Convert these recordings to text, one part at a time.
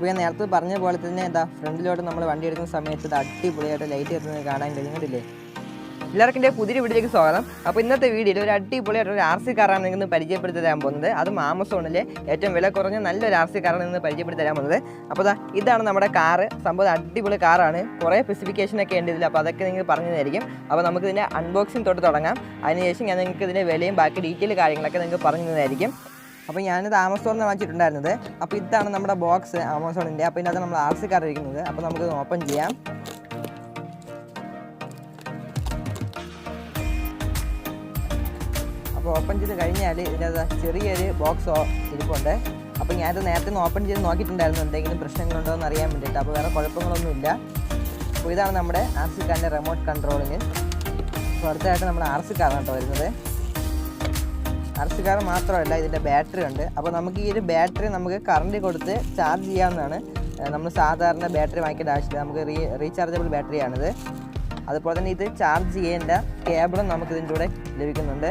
അപ്പോൾ ഞാൻ നേരത്തെ പറഞ്ഞ പോലെ തന്നെ എന്താ ഫ്രണ്ടിലോട്ട് നമ്മൾ വണ്ടി എടുക്കുന്ന സമയത്ത് ഇത് അടിപൊളിയായിട്ട് ലൈറ്റ് എത്തുന്നത് കാണാൻ കഴിഞ്ഞിട്ടില്ലേ? എല്ലാവർക്കും എന്റെ പുതിയ വീഡിയോയിലേക്ക് സ്വാഗതം. അപ്പോൾ ഇന്നത്തെ വീഡിയോയിൽ ഒരു അടിപൊളിയായിട്ട് ഒരു ആർ സി കാറാണ് നിങ്ങൾ പരിചയപ്പെടുത്തി തരാൻ പോകുന്നത്. അതും ആമസോണിലെ ഏറ്റവും വില കുറഞ്ഞ നല്ലൊരു ആർ സി കാറാണ് നിന്ന് പരിചയപ്പെടുത്തി തരാൻ പോകുന്നത്. അപ്പോൾ ഇതാണ് നമ്മുടെ കാറ് സംഭവം അടിപൊളി കാറാണ് കുറേ സ്പെസിഫിക്കേഷനൊക്കെ ഉണ്ട് ഇതിൽ അപ്പോൾ അതൊക്കെ നിങ്ങൾ പറഞ്ഞു അപ്പോൾ നമുക്ക് ഇതിന്റെ അൺബോക്സിംഗ് തൊട്ട് തുടങ്ങാം. അതിനുശേഷം ഞാൻ നിങ്ങൾക്ക് ഇതിന്റെ വിലയും ബാക്കി ഡീറ്റെയിൽ കാര്യങ്ങളൊക്കെ നിങ്ങൾക്ക് പറഞ്ഞു തന്നതായിരിക്കും അപ്പോൾ ഞാനിത് ആമസോണിൽ നിന്ന് വാങ്ങിച്ചിട്ടുണ്ടായിരുന്നത്. അപ്പോൾ ഇതാണ് നമ്മുടെ ബോക്സ് ആമസോണിന്റെ അപ്പോൾ ഇതിനകത്ത് നമ്മൾ ആർ സി കാർഡ് ഇരിക്കുന്നത്. അപ്പോൾ നമുക്ക് ഓപ്പൺ ചെയ്യാം. അപ്പോൾ ഓപ്പൺ ചെയ്ത് കഴിഞ്ഞാൽ ഇതിനകത്ത് ചെറിയൊരു ബോക്സ് ഇരിപ്പുണ്ട്. അപ്പോൾ ഞാനത് നേരത്തെ ഓപ്പൺ ചെയ്ത് നോക്കിയിട്ടുണ്ടായിരുന്നു. എന്തെങ്കിലും പ്രശ്നങ്ങളുണ്ടോ എന്ന് അറിയാൻ വേണ്ടിയിട്ട്. അപ്പോൾ വേറെ കുഴപ്പങ്ങളൊന്നുമില്ല അപ്പോൾ ഇതാണ് നമ്മുടെ ആർ സി കാറിന്റെ റിമോട്ട് കൺട്രോളിങ് അപ്പോൾ അടുത്തായിട്ട് നമ്മുടെ ആർ സി കാറാണ് കേട്ടോ വരുന്നത്. ആർ സി കാർ മാത്രമല്ല ഇതിന്റെ ബാറ്ററി ഉണ്ട്. അപ്പോൾ നമുക്ക് ഈ ഒരു ബാറ്ററി നമുക്ക് കറണ്ട് കൊടുത്ത് ചാർജ് ചെയ്യാവുന്നതാണ്. നമ്മൾ സാധാരണ ബാറ്ററി വാങ്ങിക്കേണ്ട ആവശ്യമില്ല. നമുക്ക് റീ റീചാർജബിൾ ബാറ്ററിയാണിത് അതുപോലെ തന്നെ ഇത് ചാർജ് ചെയ്യേണ്ട കേബിളും നമുക്ക് ഇതിന്റെ കൂടെ ലഭിക്കുന്നുണ്ട്.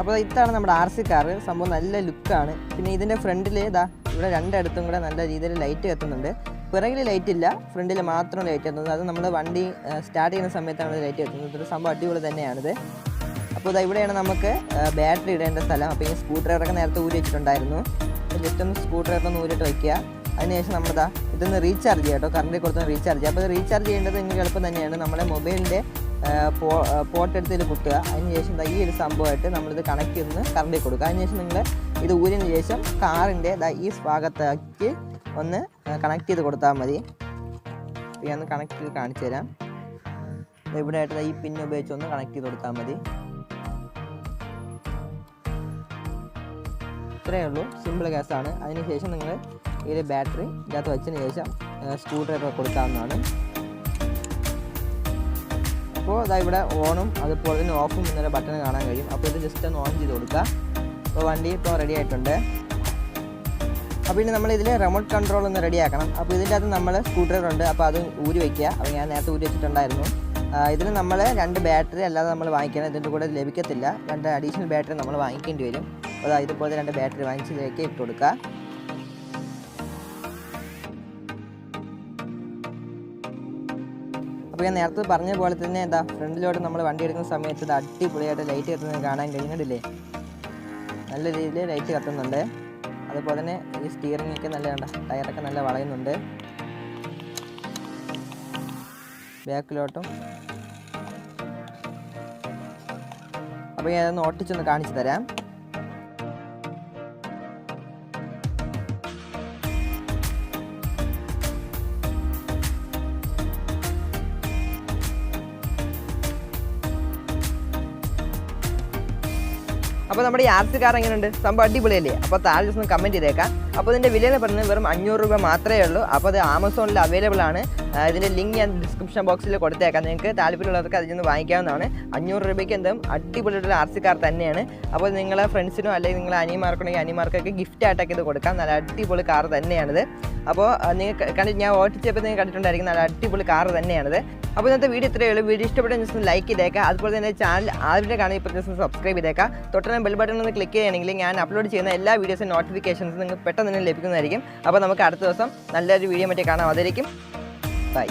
അപ്പോൾ ഇതാണ് നമ്മുടെ ആർ സി കാറ് സംഭവം നല്ല ലുക്കാണ് പിന്നെ ഇതിന്റെ ഫ്രണ്ടിൽ ഇതാ ഇവിടെ രണ്ടിടത്തും കൂടെ നല്ല രീതിയിൽ ലൈറ്റ് കത്തുന്നുണ്ട്. പിറകിൽ ലൈറ്റ് ഇല്ല ഫ്രണ്ടിൽ മാത്രം ലൈറ്റ് കത്തുന്നത്. അത് നമ്മൾ വണ്ടി സ്റ്റാർട്ട് ചെയ്യുന്ന സമയത്താണ് ലൈറ്റ് കത്തുന്നത്. ഇതൊരു സംഭവം അടിപൊളി തന്നെയാണിത്. അപ്പോൾ ഇതാ ഇവിടെയാണ് നമുക്ക് ബാറ്ററി ഇടേണ്ട സ്ഥലം. അപ്പോൾ ഈ സ്ക്രൂ ഡ്രൈവറൊക്കെ നേരത്തെ ഊരി വെച്ചിട്ടുണ്ടായിരുന്നു. അപ്പോൾ ജസ്റ്റ് ഒന്ന് സ്ക്രൂ ഡ്രൈവർ ഒന്ന് ഊരിട്ട് വയ്ക്കുക. അതിനുശേഷം നമ്മളിതാ ഇതൊന്ന് റീചാർജ് ചെയ്യാം കേട്ടോ. കറണ്ടിൽ കൊടുത്തൊന്ന് റീചാർജ് ചെയ്യാം അപ്പോൾ റീചാർജ് ചെയ്യേണ്ടത് നിങ്ങൾക്ക് എളുപ്പം തന്നെയാണ്. നമ്മുടെ മൊബൈലിന്റെ പോർട്ട് എടുത്ത് ഇതിൽ കുത്തുക. അതിനുശേഷം ഈ ഒരു സംഭവമായിട്ട് നമ്മളിത് കണക്ട് ചെയ്ത് കറണ്ടിൽ കൊടുക്കുക. അതിനുശേഷം നിങ്ങൾ ഇത് ഊരിന് ശേഷം കാറിന്റെ ഈ ഭാഗത്താക്കി ഒന്ന് കണക്ട് ചെയ്ത് കൊടുത്താൽ മതി. ഞാൻ കണക്ട് ചെയ്ത് കാണിച്ചു തരാം. ഇവിടെ ആയിട്ട് ഈ പിൻ ഉപയോഗിച്ച് ഒന്ന് കണക്ട് ചെയ്ത് കൊടുത്താൽ മതി. ഇത്രയേ ഉള്ളൂ. സിമ്പിൾ കേസാണ് അതിനുശേഷം നിങ്ങൾ ഈ ബാറ്ററി ഇതിനകത്ത് വെച്ചതിന് ശേഷം സ്ക്രൂ ഡ്രൈവർ കൊടുക്കാവുന്നതാണ്. അപ്പോൾ ഇതാ ഇവിടെ ഓണും അതുപോലെ തന്നെ ഓഫും എന്നൊരു ബട്ടൺ കാണാൻ കഴിയും. അപ്പോൾ ഇത് ജസ്റ്റ് ഒന്ന് ഓൺ ചെയ്ത് കൊടുക്കുക. അപ്പോൾ വണ്ടി ഇപ്പോൾ റെഡി ആയിട്ടുണ്ട്. അപ്പോൾ ഇനി നമ്മൾ ഇതിൽ റിമോട്ട് കൺട്രോൾ ഒന്ന് റെഡി ആക്കണം. അപ്പോൾ ഇതിന്റെ അകത്ത് നമ്മൾ സ്ക്രൂ ഡ്രൈവർ ഉണ്ട്. അപ്പോൾ അത് ഊരി വയ്ക്കുക അപ്പോൾ ഞാൻ നേരത്തെ ഊരി വെച്ചിട്ടുണ്ടായിരുന്നു. ഇതിൽ നമ്മൾ രണ്ട് ബാറ്ററി അല്ലാതെ നമ്മൾ വാങ്ങിക്കണം. ഇതിന്റെ കൂടെ ലഭിക്കത്തില്ല. രണ്ട് അഡീഷണൽ ബാറ്ററി നമ്മൾ വാങ്ങിക്കേണ്ടി വരും. അപ്പോൾ ഇതുപോലത്തെ ഇതുപോലെ രണ്ട് ബാറ്ററി വാങ്ങിച്ചതിലേക്ക് ഇട്ട് കൊടുക്കുക അപ്പോൾ ഞാൻ നേരത്തെ പറഞ്ഞ പോലെ തന്നെ എന്താ ഫ്രണ്ടിലോട്ട് നമ്മൾ വണ്ടി എടുക്കുന്ന സമയത്ത് ഇത് അടിപൊളിയായിട്ട് ലൈറ്റ് കത്തുന്നത് കാണാൻ കഴിയുന്നുണ്ടല്ലേ നല്ല രീതിയിൽ ലൈറ്റ് കത്തുന്നുണ്ട്. അതുപോലെ തന്നെ ഈ സ്റ്റിയറിംഗ് ഒക്കെ നല്ല കണ്ട ടയറൊക്കെ നല്ല വളയുന്നുണ്ട്. ബാക്കിലോട്ടും. അപ്പോൾ ഞാനൊന്ന് ഓട്ടിച്ചൊന്ന് കാണിച്ചു തരാം. അപ്പോൾ നമ്മുടെ ഈ ആർ സി കാർ എങ്ങനെയുണ്ട്? സംഭവം അടിപൊളിയല്ലേ? അപ്പോൾ താഴെ ദിവസം കമന്റ് ചെയ്തേക്കാം. അപ്പോൾ ഇതിന്റെ വില എന്ന് പറയുന്നത് വെറും അഞ്ഞൂറ് രൂപ മാത്രമേ ഉള്ളൂ. അപ്പോൾ അത് ആമസോണിൽ അവൈലബിൾ ആണ്. ഇതിന്റെ ലിങ്ക് ഞാൻ ഡിസ്ക്രിപ്ഷൻ ബോക്സിൽ കൊടുത്തേക്കാം. നിങ്ങൾക്ക് താല്പര്യമുള്ളവർക്ക് അതിൽ നിന്ന് വാങ്ങിക്കാവുന്നതാണ്. അഞ്ഞൂറ് രൂപയ്ക്ക് എന്തും അടിപൊളിയായിട്ടുള്ള ആർ സി കാർ തന്നെയാണ്. അപ്പോൾ നിങ്ങളെ ഫ്രണ്ട്സിനോ അല്ലെങ്കിൽ നിങ്ങളെ അനിയന്മാർക്കുണ്ടെങ്കിൽ അനിയന്മാർക്കൊക്കെ ഗിഫ്റ്റ് ആയിട്ടൊക്കെ ഇത് കൊടുക്കാം. നല്ല അടിപൊളി കാർ തന്നെയാണിത്. അപ്പോൾ നിങ്ങൾക്ക് കണ്ടി ഞാൻ ഓട്ടിച്ചപ്പോൾ നിങ്ങൾ കണ്ടിട്ടുണ്ടായിരിക്കും. നല്ല അടിപൊളി കാർ തന്നെയാണിത്. അപ്പോൾ ഇന്നത്തെ വീഡിയോ ഇത്രയേ ഉള്ളൂ. വീഡിയോ ഇഷ്ടപ്പെട്ട ജസ്റ്റ് ലൈക്ക് ചെയ്തേക്കാം അതുപോലെ തന്നെ ചാനൽ ആദ്യത്തെ കാണാൻ ഇപ്പോൾ ജസ്റ്റ് സബ്സ്ക്രൈബ് ചെയ്തേക്കാം തൊട്ടന്നെ ബെൽ ബട്ടൺ ഒന്ന് ക്ലിക്ക് ചെയ്യുകയാണെങ്കിൽ ഞാൻ അപ്ലോഡ് ചെയ്യുന്ന എല്ലാ വീഡിയോസും നോട്ടിഫിക്കേഷൻസ് നിങ്ങൾക്ക് പെട്ടെന്ന് തന്നെ ലഭിക്കുന്നതായിരിക്കും. അപ്പോൾ നമുക്ക് അടുത്ത ദിവസം നല്ലൊരു വീഡിയോ മറ്റേ കാണാം. അതായിരിക്കും ബൈ.